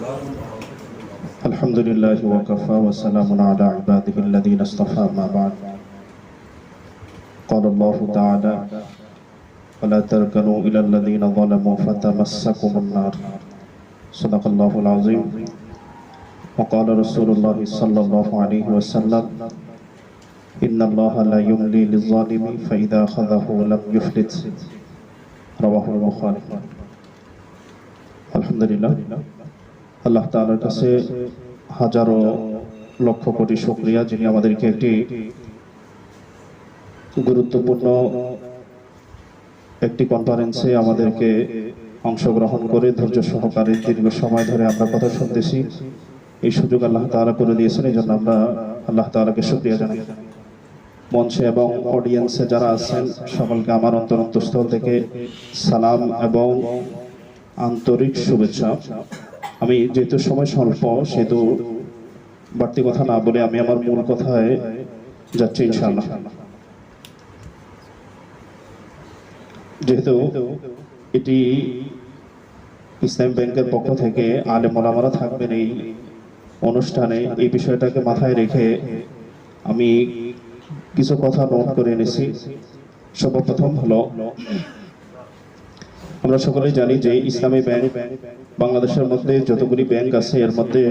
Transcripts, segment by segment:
الحمد لله وكفى وسلام على عباده الذين اصطفى ما بعد. قال الله تعالى ولا تركنوا إلى الذين ظلموا فتمسكم النار. صدق الله العظيم. وقال رسول الله صلى الله عليه وسلم إن الله لا يملي للظالم فإذا أخذه لم يفلت. رواه البخاري. الحمد لله আল্লাহ তাআলার কাছে হাজারো লক্ষ কোটি শুক্রিয়া, যিনি আমাদেরকে একটি গুরুত্বপূর্ণ একটি কনফারেন্সে আমাদেরকে অংশগ্রহণ করে ধৈর্য সহকারে দীর্ঘ সময় ধরে আমরা কথা শুনতেছি। এই সুযোগ আল্লাহ তাআলা করে দিয়েছেন, এই জন্য আমরা আল্লাহ তাআলাকে শুক্রিয়া জানাই। মঞ্চে এবং অডিয়েন্সে যারা আছেন, সকলকে আমার অন্তর অন্তঃস্থল থেকে সালাম এবং আন্তরিক শুভেচ্ছা। আমি যেহেতু সময় স্বল্প, সেহেতু বাড়তি কথা না বলে আমি আমার মূল কথায় যাচ্ছি ইনশাআল্লাহ। যেহেতু এটি ইসলাম ব্যাংকের পক্ষ থেকে আলেম ওলামারা থাকবেন এই অনুষ্ঠানে, এই বিষয়টাকে মাথায় রেখে আমি কিছু কথা নোট করে এনেছি। সর্বপ্রথম হলো আমরা সকলেই জানি যে ইসলামী ব্যাংক বাংলাদেশের মধ্যে যতগুলি ব্যাংক আছে, এর মধ্যে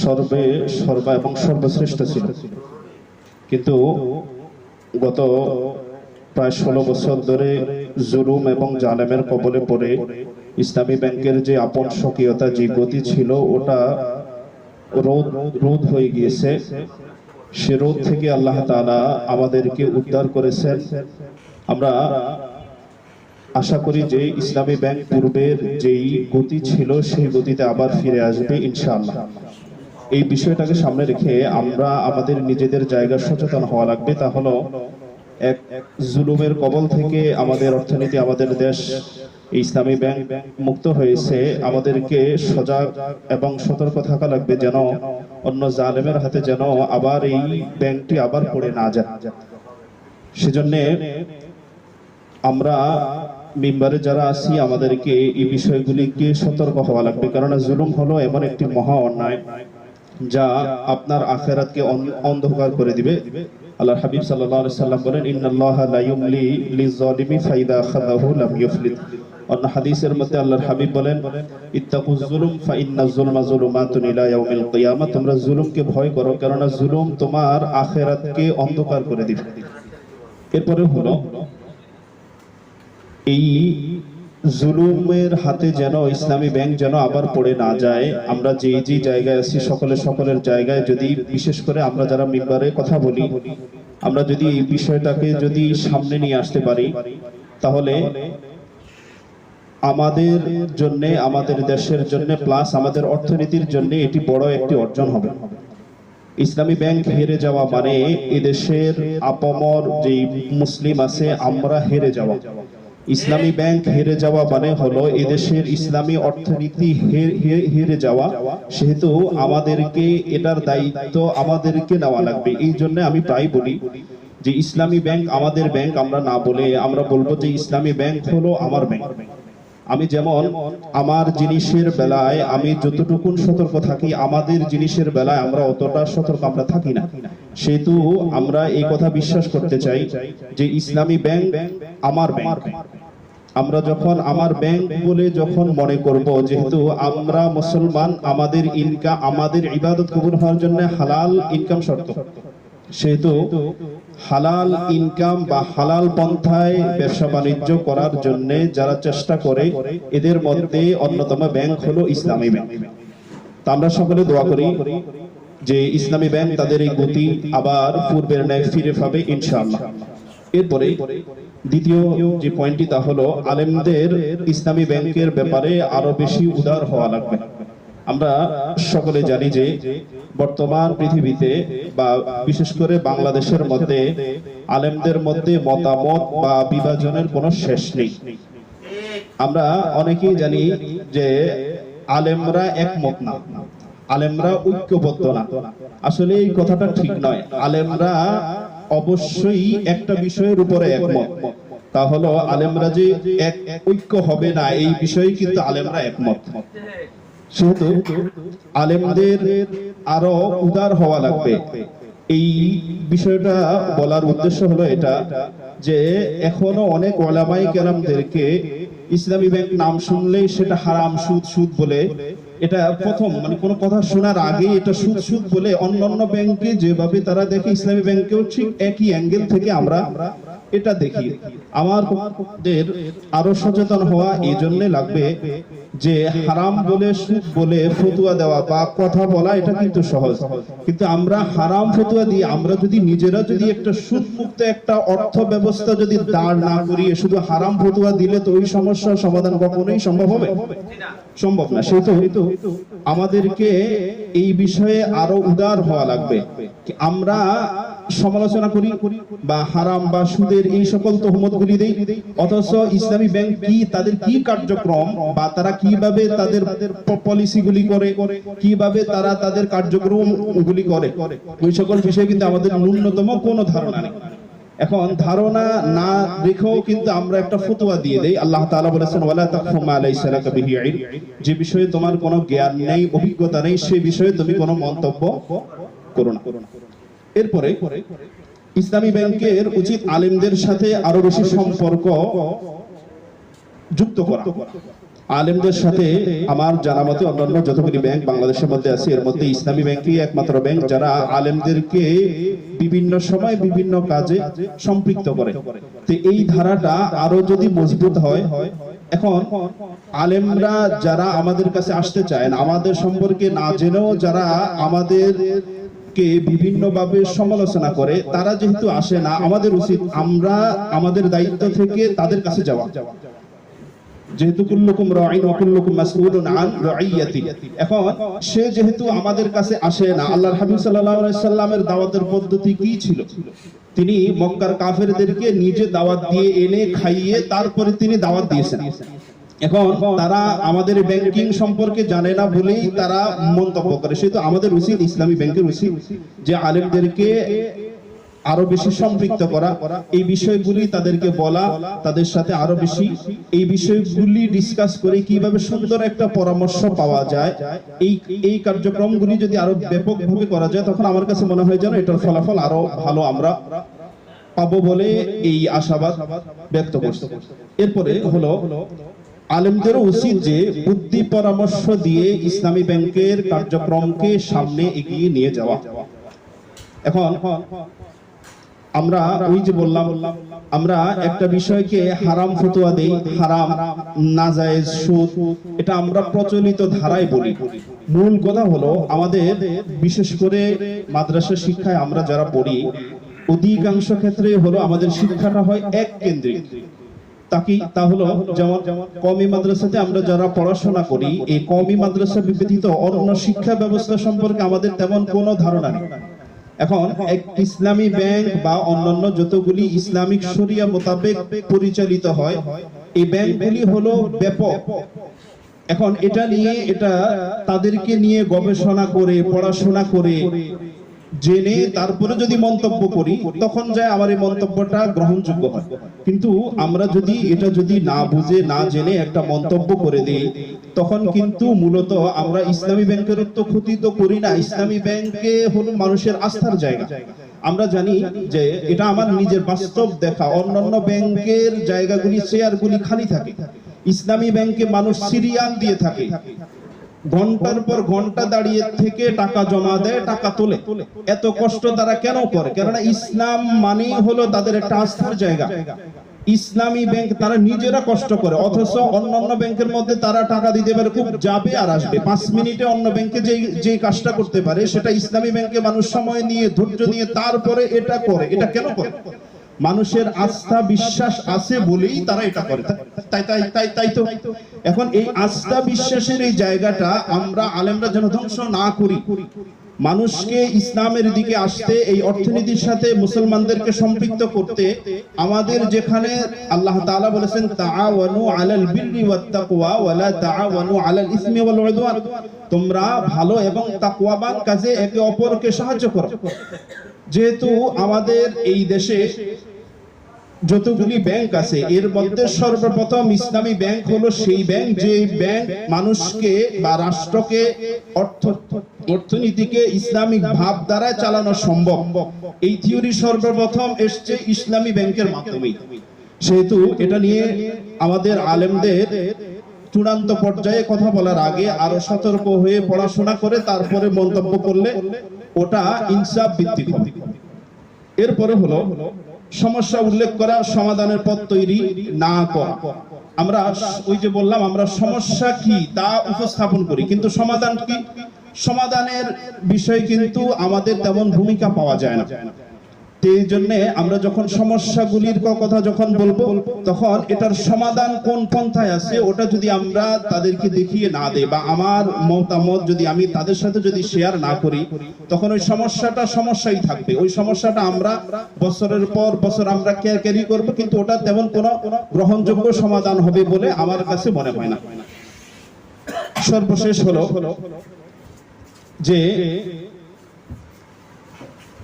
সর্বে, সর্বা এবং সর্বশ্রেষ্ঠ ছিল। কিন্তু গত প্রায় ষোলো বছর ধরে জুলুম এবং জালেমের কবলে পড়ে ইসলামী ব্যাংকের যে আপন স্বকীয়তা, যে গতি ছিল, ওটা রোদ রোধ হয়ে গিয়েছে। সে রোদ থেকে আল্লাহ তালা আমাদেরকে উদ্ধার করেছেন। আমরা আশা করি যে ইসলামী ব্যাংক পূর্বের যেই গতি ছিল, সেই গতিতে আবার ফিরে আসবে ইনশাআল্লাহ। এই বিষয়টাকে সামনে রেখে আমরা আমাদের নিজেদের জায়গা সচেতন হওয়া লাগবে। তা হলো, এক জুলুমের কবল থেকে আমাদের অর্থনীতি, আমাদের দেশ ইসলামী ব্যাংক মুক্ত হয়েছে। আমাদেরকে সজাগ এবং সতর্ক থাকা লাগবে যেন, অন্য জালেমের হাতে যেন আবার এই ব্যাংকটি আবার পড়ে না যায়। সেজন্যে আমরা মিম্বারে যারা আছি, আমাদেরকে এই বিষয়গুলিকে সতর্ক হওয়া লাগবে। কারণ জুলুম হলো এমন একটি মহা অন্যায় যা আপনার আখেরাতকে অন- অন্ধকার করে দিবে। আল্লাহর হাবিব আলাইহি সাল্লাম বলেন, ইন্নাল্লাহা লা ইউমলি লিয-যালিমি ফাইদা আখাযাহু লাম ইউফলিত অন্য হাদিসের মধ্যে আল্লাহর হাবিব বলেন ইত্তাকুজ জুলুম ফা ইন্না যুলমা যুলুমাতুন ইলা ইয়াউমিল কিয়ামা। তোমরা জুলুমকে ভয় করো কারণ জুলুম তোমার আখেরাতকে অন্ধকার করে দিবে। এরপরে হলো এই জুলুমের হাতে যেন ইসলামী ব্যাংক যেন আবার পড়ে না যায়, আমরা যে যে জায়গায় আছি, সকলে সকলের জায়গায় যদি বিশেষ করে আমরা যারা মিম্বারে কথা বলি, আমরা যদি এই বিষয়টাকে যদি সামনে নিয়ে আসতে পারি, তাহলে আমাদের জন্য, আমাদের দেশের জন্য প্লাস আমাদের অর্থনীতির জন্য এটি বড় একটি অর্জন হবে। ইসলামী ব্যাংক হেরে যাওয়া মানে এদেশের আপামর যে মুসলিম আছে, আমরা হেরে যাওয়া। ইসলামী ব্যাংক হেরে যাওয়া মানে হলো এদেশের ইসলামী অর্থনীতি হেরে যাওয়া। সেহেতু আমাদেরকে এটার দায়িত্ব আমাদেরকে নেওয়া লাগবে। এই জন্য আমি প্রায় বলি যে ইসলামী ব্যাংক আমাদের ব্যাংক আমরা না বলে আমরা বলব যে ইসলামী ব্যাংক হলো আমার ব্যাংক। আমি যেমন আমার জিনিসের বেলায় আমি যতটুকুন সতর্ক থাকি, আমাদের জিনিসের বেলায় আমরা অতটা সতর্ক আমরা থাকি না। সেহেতু আমরা এই কথা বিশ্বাস করতে চাই যে ইসলামী ব্যাংক আমার ব্যাংক। আমরা যখন আমার ব্যাংক বলে যখন মনে করব যেহেতু আমরা মুসলমান, আমাদের ইনকাম আমাদের ইবাদত কবুল হওয়ার জন্য হালাল ইনকাম শর্ত। সেহেতু হালাল ইনকাম বা হালাল পন্থায় ব্যবসা বাণিজ্য করার জন্য যারা চেষ্টা করে, এদের মধ্যে অন্যতম ব্যাংক হলো ইসলামী ব্যাংক তা আমরা সকলে দোয়া করি যে ইসলামী ব্যাংক তাদের এই গতি আবার পূর্বের ন্যায় ফিরে পাবে ইনশাআল্লাহ। এরপরে দ্বিতীয় যে পয়েন্টটি তা হলো আলেমদের ইসলামী ব্যাংকের ব্যাপারে আরও বেশি উদার হওয়া লাগবে। আমরা সকলে জানি যে বর্তমান পৃথিবীতে বা বিশেষ করে বাংলাদেশের মধ্যে আলেমদের মধ্যে মতামত বা বিভাজনের কোনো শেষ নেই। আমরা অনেকেই জানি যে আলেমরা একমত না, আলেমরা ঐক্যবদ্ধ না। আসলে এই কথাটা ঠিক নয়। আলেমরা অবশ্যই একটা বিষয়ের উপরে একমত। তা হলো, আলেমরা যে এক ঐক্য হবে না, এই বিষয়ে কিন্তু আলেমরা একমত। সেহেতু আলেমদের আরও উদার হওয়া লাগবে। এই বিষয়টা বলার উদ্দেশ্য হলো এটা যে, এখনও অনেক ওলামাই কেরামদেরকে ইসলামী ব্যাংক নাম শুনলেই সেটা হারাম, সুদ সুদ বলে এটা প্রথম মানে কোনো কথা শোনার আগে এটা সুদ সুদ বলে অন্যান্য ব্যাংকে যেভাবে তারা দেখে, ইসলামী ব্যাংকেও ঠিক একই অ্যাঙ্গেল থেকে আমরা এটা দেখি। আমার আরও সচেতন হওয়া এই জন্য লাগবে যে হারাম বলে সুদ বলে ফতুয়া দেওয়া বা কথা বলা, এটা কিন্তু সহজ। কিন্তু আমরা হারাম ফতুয়া দিয়ে, আমরা যদি নিজেরা যদি একটা সুদ মুক্ত একটা অর্থ ব্যবস্থা যদি দাঁড় না করিয়ে শুধু হারাম ফতুয়া দিলে তো ওই সমস্যার সমাধান কখনোই সম্ভব হবে? সম্ভব না। সেহেতু আমাদেরকে এই বিষয়ে আরও উদার হওয়া লাগবে। আমরা সমালোচনা করি বা হারাম বা সুদের এই সকল তহমত গুলি দেই। অথচ ইসলামী ব্যাংক কি তাদের কি কার্যক্রম বা তারা কীভাবে তাদের পলিসি গুলি করে, কীভাবে তারা তাদের কার্যক্রম গুলি করে? ওই সকল বিষয়ে কিন্তু আমাদের ন্যূনতম কোনো ধারণা নেই। এখন ধারণা না রেখেও কিন্তু আমরা একটা ফতোয়া দিয়ে দেই। আল্লাহ তাআলা বলেছেন, ওয়ালা তাকফু মা লাইসা লাকা বিহি ইলম। যে বিষয়ে তোমার কোনো জ্ঞান নেই, অভিজ্ঞতা নেই সেই বিষয়ে তুমি কোনো মন্তব্য করো না। এরপরে ইসলামী ব্যাংকের উচিত আলেমদের সাথে আরও বেশি সম্পর্ক যুক্ত করা। আলেমদের সাথে আমার জানা মতে অন্যান্য যতগুলি ব্যাংক বাংলাদেশের মধ্যে আছে, এর মধ্যে ইসলামী ব্যাংকই একমাত্র ব্যাংক যারা আলেমদেরকে বিভিন্ন সময় বিভিন্ন কাজে সম্পৃক্ত করে। তো এই ধারাটা আরও যদি মজবুত হয়, এখন আলেমরা যারা আমাদের কাছে আসতে চায় আমাদের সম্পর্কে না জেনেও যারা আমাদের কে বিভিন্নভাবে সমালোচনা করে, তারা যেহেতু আসে না, আমাদের উচিত আমরা আমাদের দায়িত্ব থেকে তাদের কাছে যাওয়া। যেহেতু সে যেহেতু আমাদের কাছে আসে না, আল্লাহর দাওয়াতের পদ্ধতি কি ছিল? তিনি মক্কার কাফেরদেরকে নিজে দাওয়াত দিয়ে এনে খাইয়ে তারপরে তিনি দাওয়াত দিয়েছেন। এখন তারা আমাদের ব্যাংকিং সম্পর্কে জানে না বলেই তারা মন্তব্য করে। সেহেতু আমাদের উচিত ইসলামী ব্যাংকের উচিত যে আলেমদেরকে আরও বেশি সম্পৃক্ত করা। এই বিষয়গুলি তাদেরকে বলা, তাদের সাথে আরও বেশি। এই বিষয়গুলি ডিসকাস করে কীভাবে সুন্দর একটা পরামর্শ পাওয়া যায়। এই এই কার্যক্রমগুলি যদি আরও ব্যাপকভাবে করা যায়, তখন আমার কাছে মনে হয় যেন এটার ফলাফল আরও ভালো আমরা পাবো বলে এই আশাবাদ ব্যক্ত করছে। এরপরে হলো আলেমদেরও উচিত যে বুদ্ধি পরামর্শ দিয়ে ইসলামী ব্যাংকের কার্যক্রমকে সামনে এগিয়ে নিয়ে যাওয়া। এখন আমরা ওই যে বললাম, আমরা একটা বিষয়কে হারাম ফতোয়া দেই, হারাম না নাজায়েজ, সুদ, এটা আমরা প্রচলিত ধারায় বলি। মূল কথা হলো আমাদের, বিশেষ করে মাদ্রাসা শিক্ষায় আমরা যারা পড়ি, অধিকাংশ ক্ষেত্রে হলো আমাদের শিক্ষাটা হয় এক কেন্দ্রিক তাকি তা হলো যেমন কমি মাদ্রাসাতে আমরা যারা পড়াশোনা করি, এই কমি মাদ্রাসা ব্যতীত অন্য শিক্ষা ব্যবস্থা সম্পর্কে আমাদের তেমন কোনো ধারণা নেই। এখন এক ইসলামী ব্যাংক বা অন্যান্য যতগুলি ইসলামিক শরিয়া মোতাবেক পরিচালিত হয়, এই ব্যাংকগুলি হলো ব্যাপক। এখন এটা নিয়ে এটা তাদেরকে নিয়ে গবেষণা করে, পড়াশোনা করে জেনে তারপরে যদি মন্তব্য করি, তখন যায় আমার এই মন্তব্যটা গ্রহণযোগ্য হয় কিন্তু আমরা যদি এটা যদি না বুঝে, না জেনে একটা মন্তব্য করে দিই, তখন কিন্তু মূলত আমরা ইসলামী ব্যাংকের তো ক্ষতি তো করি না। ইসলামী ব্যাংকে হলো মানুষের আস্থার জায়গা। আমরা জানি যে এটা আমার নিজের বাস্তব দেখা। অন্যান্য ব্যাংকের জায়গাগুলি, শেয়ারগুলি খালি থাকে। ইসলামী ব্যাংকে মানুষ সিরিয়াল দিয়ে থাকে। ঘণ্টার পর ঘণ্টা দাঁড়িয়ে থেকে টাকা জমা দেয়, টাকা তোলে। এত কষ্ট তারা কেন করে? কেননা ইসলাম মানেই হলো তাদের একটা আস্থার জায়গা। ইসলামী ব্যাংক তারা নিজেরা কষ্ট করে, অথচ অন্য অন্য ব্যাংকের মধ্যে তারা টাকা দিতে পারে, খুব যাবে আর আসবে। পাঁচ মিনিটে অন্য ব্যাংকে যে যে কাজটা করতে পারে, সেটা ইসলামী ব্যাংকে মানুষ সময় নিয়ে, ধৈর্য নিয়ে তারপরে এটা করে। এটা কেন করে? মানুষের আস্থা বিশ্বাস আছে বলেই তারা এটা করে। তাই তাই তাই তাই তো। এখন এই আস্থা বিশ্বাসের এই জায়গাটা আমরা আলেমরা যেন ধ্বংস না করি। মানুষকে ইসলামের দিকে আসতে, এই অর্থনীতির সাথে মুসলমানদেরকে সম্পৃক্ত করতে আমাদের যেখানে আল্লাহ তাআলা বলেছেন, তাআওয়ানু আলাল বিররি ওয়াত ওয়ালা তাআওয়ানু আলাল ইসমি ওয়াল উদওয়ান। তোমরা ভালো এবং তাকওয়াবান কাজে একে অপরকে সাহায্য করো। যেহেতু আমাদের এই দেশে যতগুলি ব্যাংক আছে এর মধ্যে সর্বপ্রথম ইসলামী ব্যাংক হলো সেই ব্যাংক যে ব্যাংক মানুষকে বা রাষ্ট্রকে অর্থ অর্থনীতিকে ইসলামিক ভাব দ্বারা চালানো সম্ভব। এই থিওরি সর্বপ্রথম এসছে ইসলামী ব্যাংকের মাধ্যমে সেহেতু এটা নিয়ে আমাদের আলেমদের চূড়ান্ত পর্যায়ে কথা বলার আগে আরও সতর্ক হয়ে পড়াশোনা করে তারপরে মন্তব্য করলে ওটা ইনসাফ ভিত্তিক হবে। এরপরে হলো সমস্যা উল্লেখ করা, সমাধানের পথ তৈরি না করা। আমরা ওই যে বললাম, আমরা সমস্যা কি তা উপস্থাপন করি। কিন্তু সমাধান কি? সমাধানের বিষয়ে কিন্তু আমাদের তেমন ভূমিকা পাওয়া যায় না। এই জন্য আমরা যখন সমস্যাগুলির কথা যখন বলব, তখন এটার সমাধান কোন পন্থায় আছে, ওটা যদি আমরা তাদেরকে দেখিয়ে না দেই বা আমার মতামত যদি আমি তাদের সাথে যদি শেয়ার না করি, তখন ওই সমস্যাটা সমস্যাই থাকবে। ওই সমস্যাটা আমরা বছরের পর বছর আমরা কেয়ার ক্যারি করব, কিন্তু ওটা তেমন কোনো গ্রহণযোগ্য সমাধান হবে বলে আমার কাছে মনে হয় না। সর্বশেষ হলো যে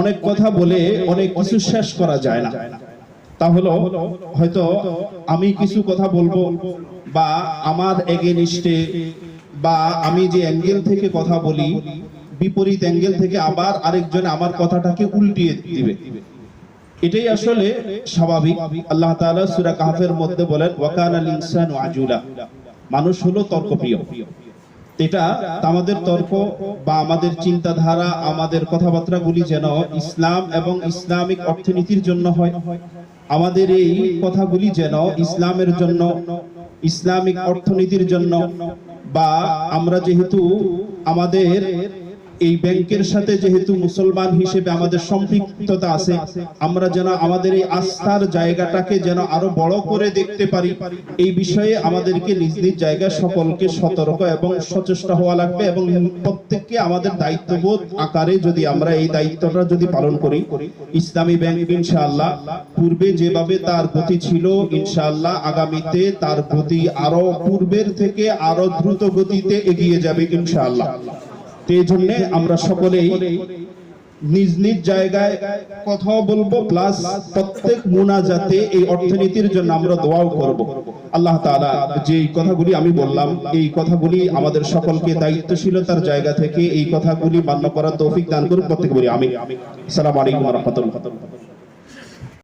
অনেক কথা বলে অনেক কিছু শেষ করা যায় না। তা হলো, হয়তো আমি কিছু কথা বলব বা আমার এগেনিস্টে বা আমি যে অ্যাঙ্গেল থেকে কথা বলি, বিপরীত অ্যাঙ্গেল থেকে আবার আরেকজন আমার কথাটাকে উল্টিয়ে দিবে। এটাই আসলে স্বাভাবিক। আল্লাহ তাআলা সূরা কাহফের মধ্যে বলেন ওয়াকানাল ইনসানু আজুলা। মানুষ হলো তর্কপ্রিয়। এটা আমাদের তর্ক বা আমাদের চিন্তাধারা, আমাদের কথাবার্তাগুলি যেন ইসলাম এবং ইসলামিক অর্থনীতির জন্য হয়। আমাদের এই কথাগুলি যেন ইসলামের জন্য, ইসলামিক অর্থনীতির জন্য বা আমরা যেহেতু আমাদের এই ব্যাংকের সাথে যেহেতু মুসলমান হিসেবে আমাদের সম্পৃক্ততা আছে, আমরা যেন আমাদের এই আস্থার জায়গাটাকে যেন আরও বড় করে দেখতে পারি। এই বিষয়ে আমাদেরকে নিজ নিজ জায়গায় সকলকে সতর্ক এবং সচেষ্ট হওয়া লাগবে এবং প্রত্যেককে আমাদের দায়িত্ববোধ আকারে যদি আমরা এই দায়িত্বটা যদি পালন করি, ইসলামী ব্যাংক ইনশাআল্লাহ পূর্বে যেভাবে তার গতি ছিল, ইনশাআল্লাহ আগামীতে তার গতি আরও পূর্বের থেকে আরও দ্রুত গতিতে এগিয়ে যাবে ইনশাআল্লাহ। এই জন্য আমরা সকলেই নিজ নিজ জায়গায় কথা বলব প্লাস প্রত্যেক মুনাজাতে এই অর্থনীতির জন্য আমরা দোয়াও করব। আল্লাহ তাআলা যে কথাগুলি আমি বললাম, এই কথাগুলি আমাদের সকলকে দায়িত্বশীলতার জায়গা থেকে এই কথাগুলি মান্য করার তৌফিক দান করুন প্রত্যেক বলি আমি আসসালামু আলাইকুম ওয়া